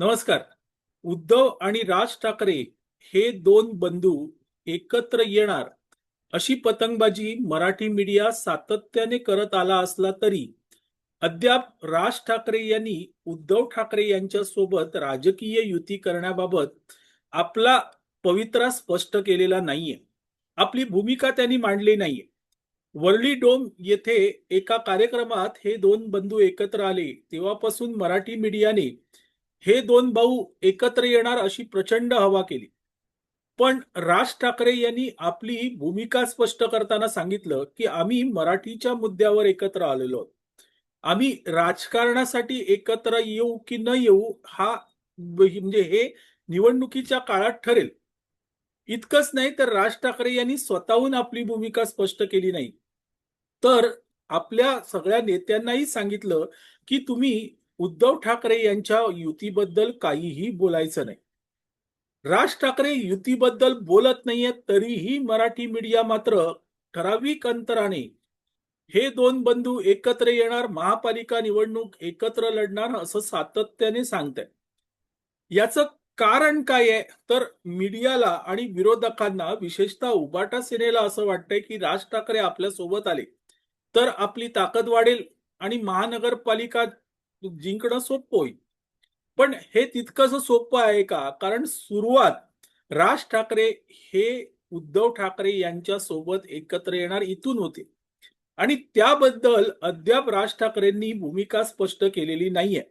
नमस्कार. उद्धव आणि राज ठाकरे हे दोन बंधू एकत्र येणार अशी पतंगबाजी मराठी मीडिया सातत्याने करत आला असला तरी अद्याप राज ठाकरे यांनी उद्धव ठाकरे यांच्या सोबत राजकीय युती करण्याबाबत आपला पवित्रा स्पष्ट केलेला नाहीये. आपली भूमिका त्यांनी मांडली नाहीये. वर्ली डोम येथे एका कार्यक्रमात हे दोन बंधू एकत्र आले. तेव्हापासून मराठी मीडियाने हे दोन भाऊ एकत्र येणार अशी प्रचंड हवा केली. पण राज ठाकरे यांनी आपली भूमिका स्पष्ट करताना सांगितलं की आम्ही मराठीच्या मुद्द्यावर एकत्र आलेलो आहोत. आम्ही राजकारणासाठी एकत्र येऊ की न येऊ हा म्हणजे हे निवडणुकीच्या काळात ठरेल. इतकंच नाही तर राज ठाकरे यांनी स्वतःहून आपली भूमिका स्पष्ट केली नाही. तर आपल्या सगळ्या नेत्यांनाही सांगितलं की तुम्ही उद्धव ठाकरे यांच्या युतीबद्दल काहीही बोलायचं नाही. राज ठाकरे युतीबद्दल बोलत नाहीये तरीही मराठी मीडिया मात्र ठराविक अंतराने हे दोन बंधू एकत्र येणार महापालिका निवडणूक एकत्र लढणार असं सातत्याने सांगताय. याचं कारण काय आहे? तर मीडियाला आणि विरोधकांना विशेषतः उबाटा सेनेला असं वाटतंय की राज ठाकरे आपल्यासोबत आले. तर आपली ताकद वाढेल आणि महानगरपालिका जिंकणं सोपं होईल. पण हे तितकंच सोपं आहे का? कारण सुरुवात राज ठाकरे हे उद्धव ठाकरे यांच्या सोबत एकत्र येणार इथून होते. आणि त्याबद्दल अद्याप राज ठाकरेंनी भूमिका स्पष्ट केलेली नाहीये.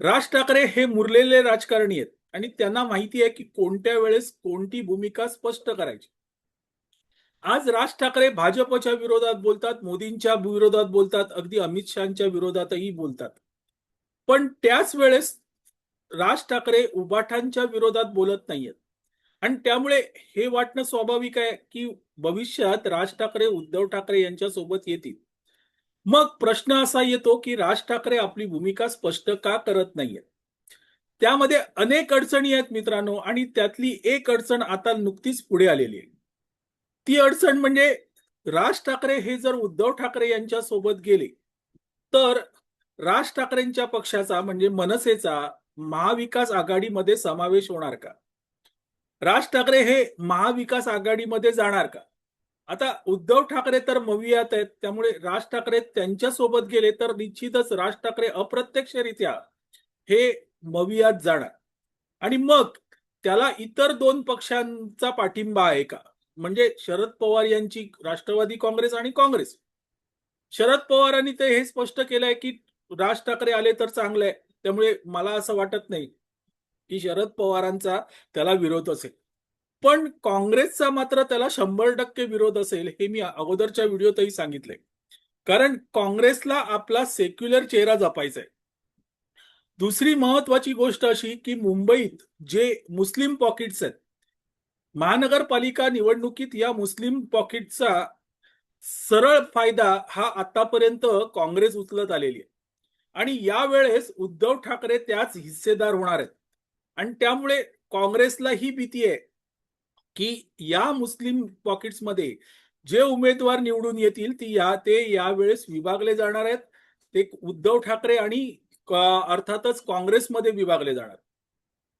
राज ठाकरे हे मुरलेले राजकारणी आहेत. आणि त्यांना माहिती आहे की कोणत्या वेळेस कोणती भूमिका स्पष्ट करायची. आज राज ठाकरे भाजपच्या विरोधात बोलतात मोदींच्या विरोधात बोलतात अगदी अमित शहाच्या विरोधातही बोलतात. पण त्याच वेळेस राज ठाकरे उबाठांच्या विरोधात बोलत नाहीयेत. आणि त्यामुळे हे वाटणं स्वाभाविक आहे की भविष्यात राज ठाकरे उद्धव ठाकरे यांच्या सोबत येतील. मग प्रश्न असा येतो की राज ठाकरे आपली भूमिका स्पष्ट का करत नाहीयेत? त्यामध्ये अनेक अडचणी आहेत मित्रांनो आणि त्यातली एक अडचण आता नुकतीच पुढे आलेली आहे. ती अडचण म्हणजे राज ठाकरे हे जर उद्धव ठाकरे यांच्या सोबत गेले तर राज ठाकरेंच्या पक्षाचा म्हणजे मनसेचा महाविकास आघाडीमध्ये समावेश होणार का? राज ठाकरे हे महाविकास आघाडीमध्ये जाणार का? आता उद्धव ठाकरे तर मवियात आहेत त्यामुळे राज ठाकरे त्यांच्यासोबत गेले तर निश्चितच राज ठाकरे अप्रत्यक्षरित्या हे मवियात जाणार. आणि मग त्याला इतर दोन पक्षांचा पाठिंबा आहे का? म्हणजे शरद पवार यांची राष्ट्रवादी काँग्रेस आणि काँग्रेस. शरद पवारांनी ते हे स्पष्ट केलंय की राज ठाकरे आले तर चांगलं आहे. त्यामुळे मला असं वाटत नाही की शरद पवारांचा त्याला विरोध असेल. पण काँग्रेसचा मात्र त्याला शंभर टक्के विरोध असेल हे मी अगोदरच्या व्हिडिओतही सांगितलंय. कारण काँग्रेसला आपला सेक्युलर चेहरा जपायचा आहे दुसरी महत्वाची गोष्ट अशी की मुंबईत जे मुस्लिम पॉकेट्स आहेत महानगरपालिका निवडणुकीत या मुस्लिम पॉकेटचा सरळ फायदा हा आतापर्यंत काँग्रेस उचलत आलेली आहे. आणि यावेळेस उद्धव ठाकरे त्याच हिस्सेदार होणार आहेत. आणि त्यामुळे काँग्रेसला ही भीती आहे की या मुस्लिम पॉकेट्समध्ये जे उमेदवार निवडून येतील ती या ते यावेळेस विभागले जाणार आहेत. ते उद्धव ठाकरे आणि अर्थातच काँग्रेसमध्ये विभागले जाणार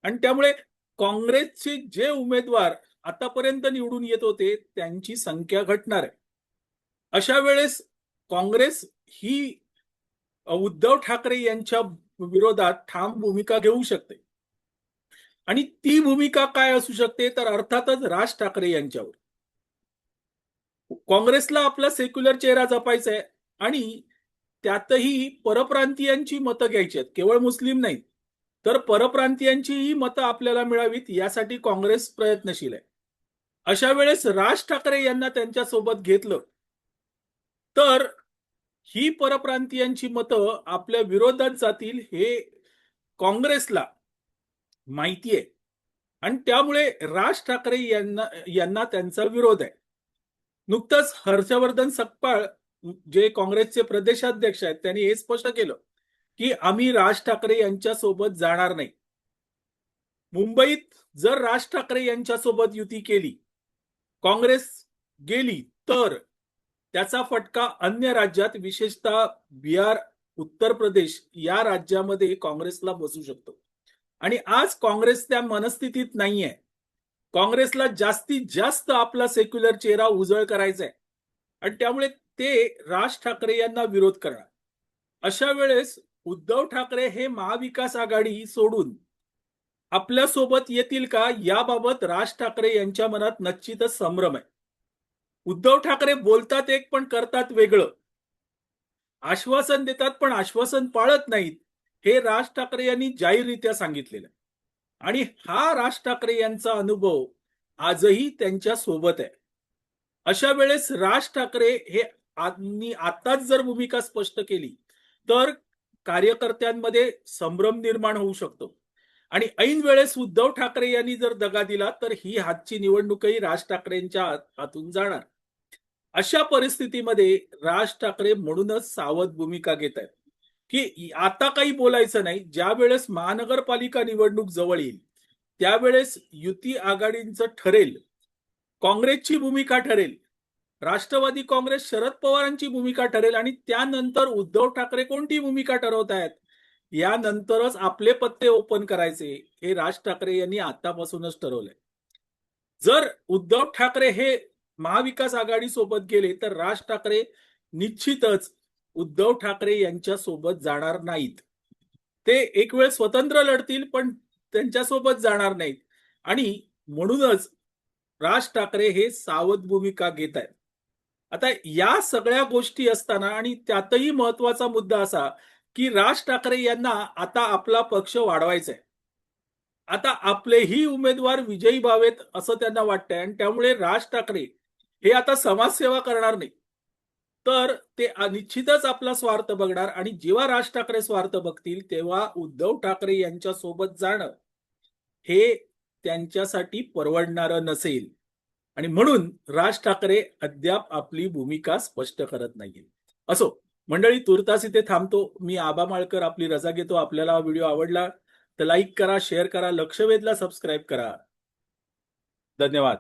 आणि त्यामुळे काँग्रेसचे जे उमेदवार आतापर्यंत निवडून येत होते त्यांची संख्या घटणार आहे. अशा वेळेस काँग्रेस ही उद्धव ठाकरे यांच्या विरोधात ठाम भूमिका घेऊ शकते. आणि ती भूमिका काय असू शकते तर अर्थातच राज ठाकरे यांच्यावर. काँग्रेसला आपला सेक्युलर चेहरा जपायचा आहे आणि त्यातही परप्रांतीयांची मतं घ्यायची आहेत. केवळ मुस्लिम नाहीत. तर परप्रांतीयांचीही मतं आपल्याला मिळावीत यासाठी काँग्रेस प्रयत्नशील आहे. अशा वेळेस राज ठाकरे यांना त्यांच्यासोबत घेतलं तर ही परप्रांतीयांची मतं आपल्या विरोधात जातील हे काँग्रेसला माहिती आहे. आणि त्यामुळे राज ठाकरे यांना यांना त्यांचा विरोध आहे. नुकतंच हर्षवर्धन सकपाळ जे काँग्रेसचे प्रदेशाध्यक्ष आहेत त्यांनी हे स्पष्ट केलं. की आम्ही राज ठाकरे यांच्या सोबत जाणार नाही. मुंबईत जर राज ठाकरे यांच्या सोबत युती केली काँग्रेस गेली तर त्याचा फटका अन्य राज्यात विशेषतः बिहार उत्तर प्रदेश या राज्यामध्ये काँग्रेसला बसू शकतो. आणि आज काँग्रेस त्या मनस्थितीत नाहीये. काँग्रेसला जास्तीत जास्त आपला सेक्युलर चेहरा उजळ करायचा आहे. आणि त्यामुळे ते राज ठाकरे यांना विरोध करणार. अशा वेळेस उद्धव ठाकरे हे महाविकास आघाडी सोडून आपल्यासोबत येतील का याबाबत राज ठाकरे यांच्या मनात निश्चितच संभ्रम आहे. उद्धव ठाकरे बोलतात एक पण करतात वेगळं. आश्वासन देतात पण आश्वासन पाळत नाहीत हे राज ठाकरे यांनी जाहीररित्या सांगितलेलं आहे. आणि हा राज ठाकरे यांचा अनुभव आजही त्यांच्यासोबत आहे. अशा वेळेस राज ठाकरे हे आम्ही आताच जर भूमिका स्पष्ट केली तर कार्यकर्त्यांमध्ये संभ्रम निर्माण होऊ शकतो. आणि ऐन वेळेस उद्धव ठाकरे यांनी जर दगा दिला तर ही हातची निवडणूकही राज ठाकरेंच्या हातून जाणार. अशा परिस्थितीमध्ये राज ठाकरे म्हणूनच सावध भूमिका घेत आहेत. की आता काही बोलायचं नाही ज्या वेळेस महानगरपालिका निवडणूक जवळ येईल त्यावेळेस युती आघाडींचं ठरेल काँग्रेसची भूमिका ठरेल राष्ट्रवादी काँग्रेस शरद पवारांची भूमिका ठरेल आणि त्यानंतर उद्धव ठाकरे कोणती भूमिका ठरवत आहेत? यानंतरच आपले पत्ते ओपन करायचे हे राज ठाकरे यांनी आतापासूनच ठरवलंय. जर उद्धव ठाकरे हे महाविकास आघाडी सोबत गेले तर राज ठाकरे निश्चितच उद्धव ठाकरे यांच्या सोबत जाणार नाहीत. ते एक वेळ स्वतंत्र लढतील पण त्यांच्यासोबत जाणार नाहीत. आणि म्हणूनच राज ठाकरे हे सावध भूमिका घेत आहेत. आता या सगळ्या गोष्टी असताना आणि त्यातही महत्त्वाचा मुद्दा असा की राज ठाकरे यांना आता आपला पक्ष वाढवायचा आहे आता आपलेही उमेदवार विजयी व्हावेत असं त्यांना वाटतंय आणि त्यामुळे राज ठाकरे हे आता समाजसेवा करणार नाही. तर ते निश्चितच आपला स्वार्थ बघणार आणि जेव्हा राज ठाकरे स्वार्थ बघतील तेव्हा उद्धव ठाकरे यांच्या सोबत जाणं हे त्यांच्यासाठी परवडणारं नसेल. आणि म्हणून राज ठाकरे अद्याप आपली भूमिका स्पष्ट करत नाहीये. असो मंडळी तुर्तास इथे थांबतो. मी आबा माळकर आपली रजा घेतो. आपल्याला हा व्हिडिओ आवडला तर लाईक करा शेअर करा लक्ष वेधला सबस्क्राईब करा. धन्यवाद.